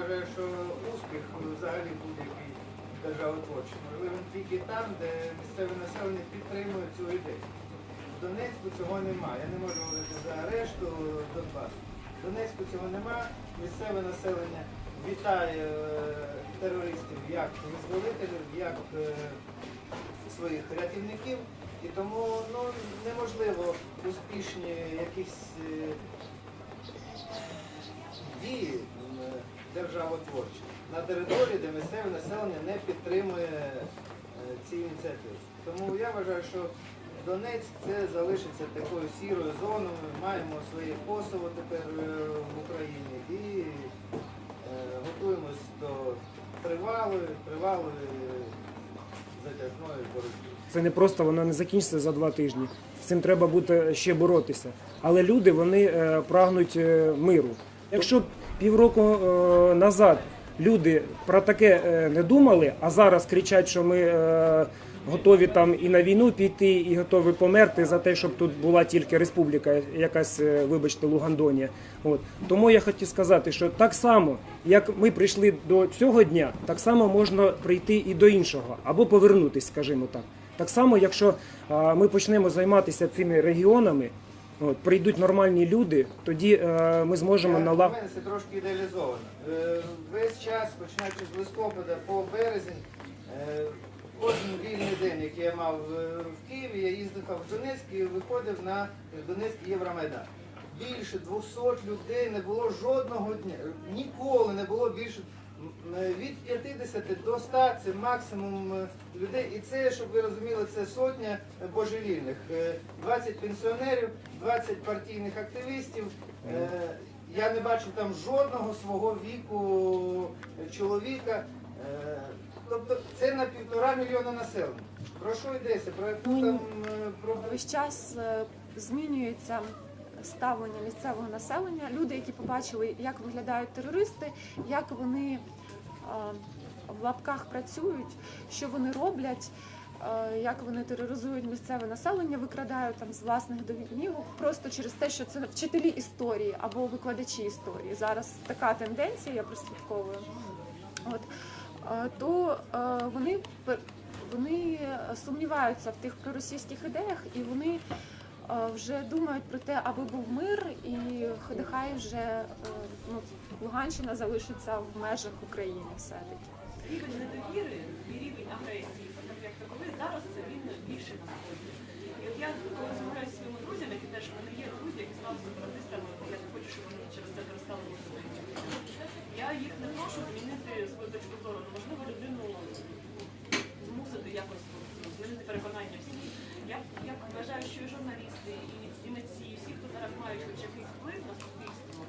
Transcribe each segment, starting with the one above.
вважаю, що успіх взагалі будь-який державотворчий можливий тільки там, де місцеве населення підтримує цю ідею. В Донецьку цього немає. Я не можу говорити за решту Донбасу. В Донецьку цього немає. Місцеве населення вітає е, терористів як визволителів, як е, своїх рятівників. І тому ну, неможливо успішні якісь е, дії державотворчі на території, де місцеве населення не підтримує е, ці ініціативи. Тому я вважаю, що Донецьк це залишиться такою сірою зоною. Маємо своє Косово тепер е, в Україні і е, готуємось до тривалої, тривалої затяжної боротьби. Це не просто воно не закінчиться за два тижні. З цим треба буде ще боротися. Але люди вони прагнуть миру. Якщо півроку е, назад люди про таке е, не думали, а зараз кричать, що ми е, готові там і на війну піти, і готові померти за те, щоб тут була тільки республіка, якась, вибачте, Лугандонія. От тому я хотів сказати, що так само, як ми прийшли до цього дня, так само можна прийти і до іншого, або повернутись, скажімо так. Так само, якщо ми почнемо займатися цими регіонами, от, прийдуть нормальні люди, тоді е, ми зможемо налагодити. це трошки ідеалізовано. Е, Весь час, починаючи з листопада по березень, е, кожен вільний день, який я мав е, в Києві, я їздив в Донецьк і виходив на Донецький Євромайдан. Більше 200 людей не було жодного дня. Ніколи не було більше е, від 50 до 100 це максимум е, людей. І це, щоб ви розуміли, це сотня божевільних. Е, 20 пенсіонерів, 20 партійних активістів. Е, Я не бачив там жодного свого віку чоловіка. Е, Тобто це на півтора мільйона населення. Про що йдеться? Про яку там е, про Весь час е, змінюється ставлення місцевого населення. Люди, які побачили, як виглядають терористи, як вони е, в лапках працюють, що вони роблять. е, Як вони тероризують місцеве населення, викрадають там з власних домівок просто через те, що це вчителі історії або викладачі історії. Зараз така тенденція, я прослідковую. От е, то вони вони сумніваються в тих проросійських ідеях, і вони вже думають про те, аби був мир, і нехай вже е, ну, Луганщина залишиться в межах України все-таки. рівень недовіри і рівень агресії, як таковий, зараз це він більше на сході. І от я коли розмовляю зі своїми друзями, які теж в мене є друзі, які стали сепаратистами, я не хочу, щоб вони через це перестали говорити. Я їх не прошу змінити свою точку зору. Ну, можливо, людину змусити якось ну, змінити переконання всі. Я, я вважаю, що і журналісти, і, і митці, і всі, хто зараз мають хоч якийсь вплив на суспільство,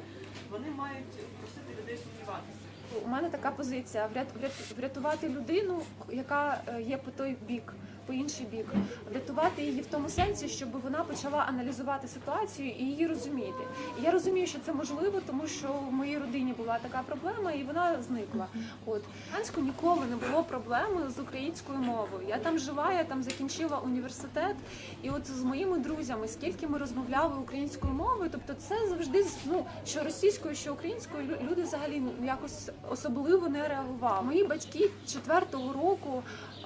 вони мають просити людей сумніватися. У мене така позиція. Врят- врят- врятувати людину, яка е, є по той бік, по інший бік, врятувати її в тому сенсі, щоб вона почала аналізувати ситуацію і її розуміти. І я розумію, що це можливо, тому що в моїй родині була така проблема, і вона зникла. От в Луганську ніколи не було проблеми з українською мовою. Я там жила, я там закінчила університет, і от з моїми друзями, скільки ми розмовляли українською мовою, тобто це завжди ну що російською, що українською лю- люди взагалі якось особливо не реагували. Мої батьки четвертого року.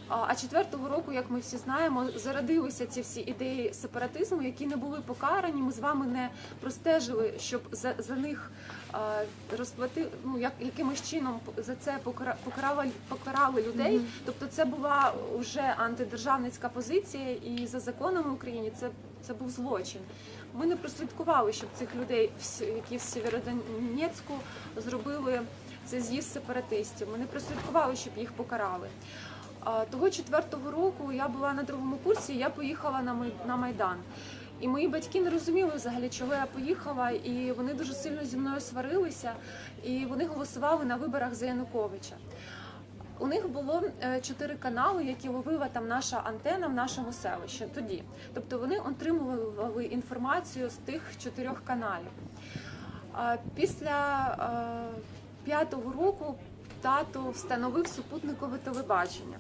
А четвертого року, як ми всі знаємо, зародилися ці всі ідеї сепаратизму, які не були покарані. Ми з вами не простежили, щоб за, за них розплати, ну як якимось чином за це покара, покарали, покарали людей. Тобто, це була вже антидержавницька позиція, і за законами України це, це був злочин. Ми не прослідкували, щоб цих людей, які в Сєвєродонецьку зробили це з'їзд сепаратистів. Ми не прослідкували, щоб їх покарали. Того четвертого року я була на другому курсі, я поїхала на Майдан. І мої батьки не розуміли взагалі, чого я поїхала, і вони дуже сильно зі мною сварилися, і вони голосували на виборах за Януковича. У них було е, чотири канали, які ловила там наша антена в нашому селищі тоді. Тобто вони отримували інформацію з тих чотирьох каналів. Після е, п'ятого року тато встановив супутникове телебачення.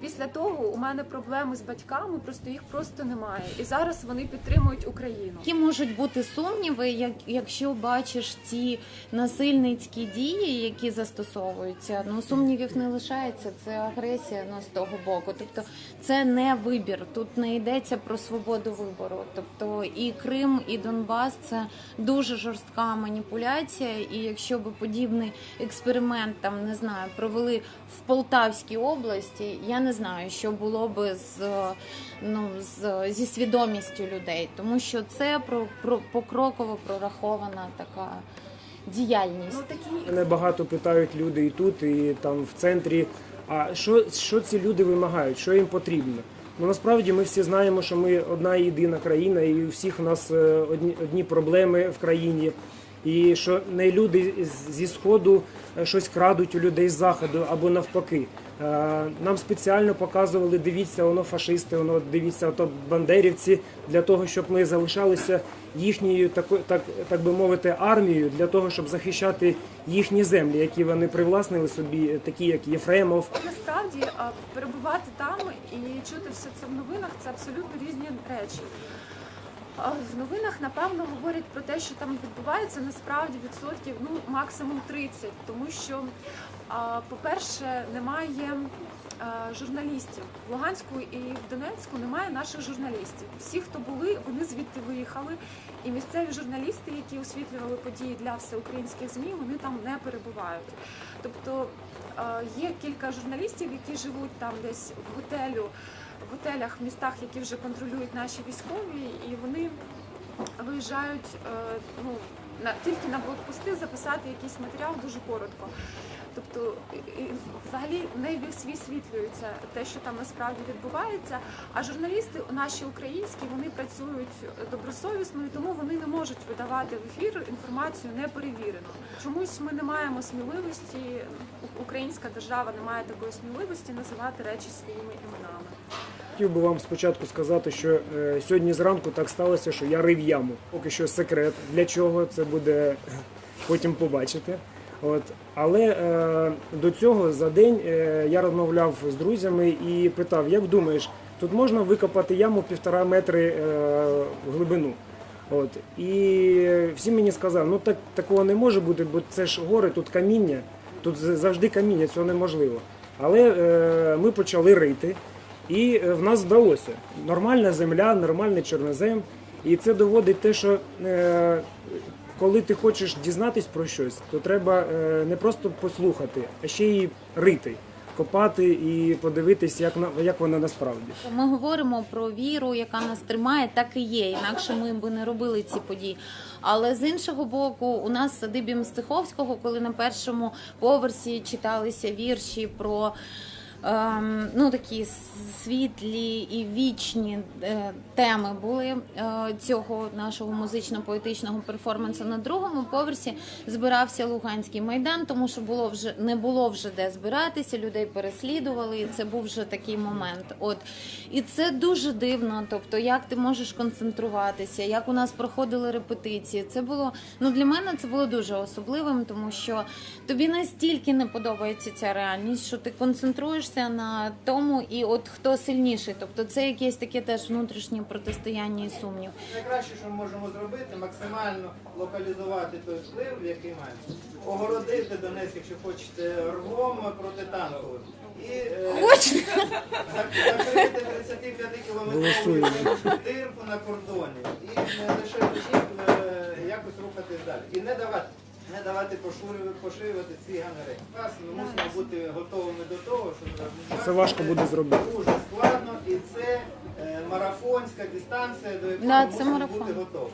Після того у мене проблеми з батьками, просто їх просто немає. І зараз вони підтримують Україну. Які можуть бути сумніви, як, якщо бачиш ті насильницькі дії, які застосовуються, ну сумнівів не лишається. Це агресія ну, з того боку. Тобто це не вибір. Тут не йдеться про свободу вибору. Тобто і Крим, і Донбас це дуже жорстка маніпуляція. І якщо би подібний експеримент там не знаю провели в Полтавській області, я не знаю, що було би з ну з зі свідомістю людей, тому що це про, про покроково прорахована така діяльність. Ну такі Мене багато питають люди і тут, і там в центрі. А що, що ці люди вимагають? Що їм потрібно? Ну насправді ми всі знаємо, що ми одна єдина країна, і у всіх у нас е, одні, одні проблеми в країні. І що не люди зі сходу е, щось крадуть у людей з заходу або навпаки. Е, Нам спеціально показували, дивіться, воно фашисти, воно дивіться, ото бандерівці, для того, щоб ми залишалися їхньою тако- так, так би мовити, армією для того, щоб захищати їхні землі, які вони привласнили собі, такі як Єфремов, насправді перебувати там і чути все це в новинах це абсолютно різні речі. В новинах напевно говорять про те, що там відбувається насправді відсотків ну максимум 30, тому що, по-перше, немає журналістів в Луганську і в Донецьку немає наших журналістів. Всі, хто були, вони звідти виїхали, і місцеві журналісти, які освітлювали події для всеукраїнських змі, вони там не перебувають. Тобто є кілька журналістів, які живуть там десь в готелю, в готелях в містах, які вже контролюють наші військові, і вони виїжджають е, ну, на, тільки на блокпости записати якийсь матеріал дуже коротко. Тобто взагалі не висвітлюється те, що там насправді відбувається. А журналісти наші українські вони працюють добросовісно, і тому вони не можуть видавати в ефір інформацію неперевірену. Чомусь ми не маємо сміливості, українська держава не має такої сміливості називати речі своїми іменами. Хотів би вам спочатку сказати, що е, сьогодні зранку так сталося, що я рив яму. Поки що секрет. Для чого це буде потім побачити. От. Але е, до цього за день е, я розмовляв з друзями і питав, як думаєш, тут можна викопати яму півтора метри е, в глибину. От. І всі мені сказали, ну так такого не може бути, бо це ж гори, тут каміння, тут завжди каміння, цього неможливо. Але е, ми почали рити, і е, в нас вдалося. Нормальна земля, нормальний чорнозем. І це доводить те, що е, коли ти хочеш дізнатись про щось, то треба е, не просто послухати, а ще й рити, копати і подивитись, як, на, як воно насправді. Ми говоримо про віру, яка нас тримає, так і є. Інакше ми б не робили ці події. Але з іншого боку, у нас садибі Мстиховського, коли на першому поверсі читалися вірші про. Ем, Ну, такі світлі і вічні е, теми були е, цього нашого музично-поетичного перформансу. На другому поверсі збирався Луганський майдан, тому що було вже не було вже де збиратися, людей переслідували, і це був вже такий момент. От і це дуже дивно. Тобто, як ти можеш концентруватися, як у нас проходили репетиції. Це було ну для мене це було дуже особливим, тому що тобі настільки не подобається ця реальність, що ти концентруєшся на тому, і от хто сильніший. Тобто, це якесь таке теж внутрішнє протистояння і сумнів. Найкраще, що ми можемо зробити, максимально локалізувати той вплив, який маємо. Огородити Донецьк, якщо хочете, рвом протитанковим. І е, зак- закрити 35 Голосуємо. кілометрову дирку на кордоні. І не лише тоді е, якось рухатись далі. І не давати. Не давати поширювати, ці ганери. Нас ми мусимо бути готовими до того, що Це важко буде зробити. Дуже складно, і це е, марафонська дистанція, до якої Да, ми мусимо марафон. бути готові.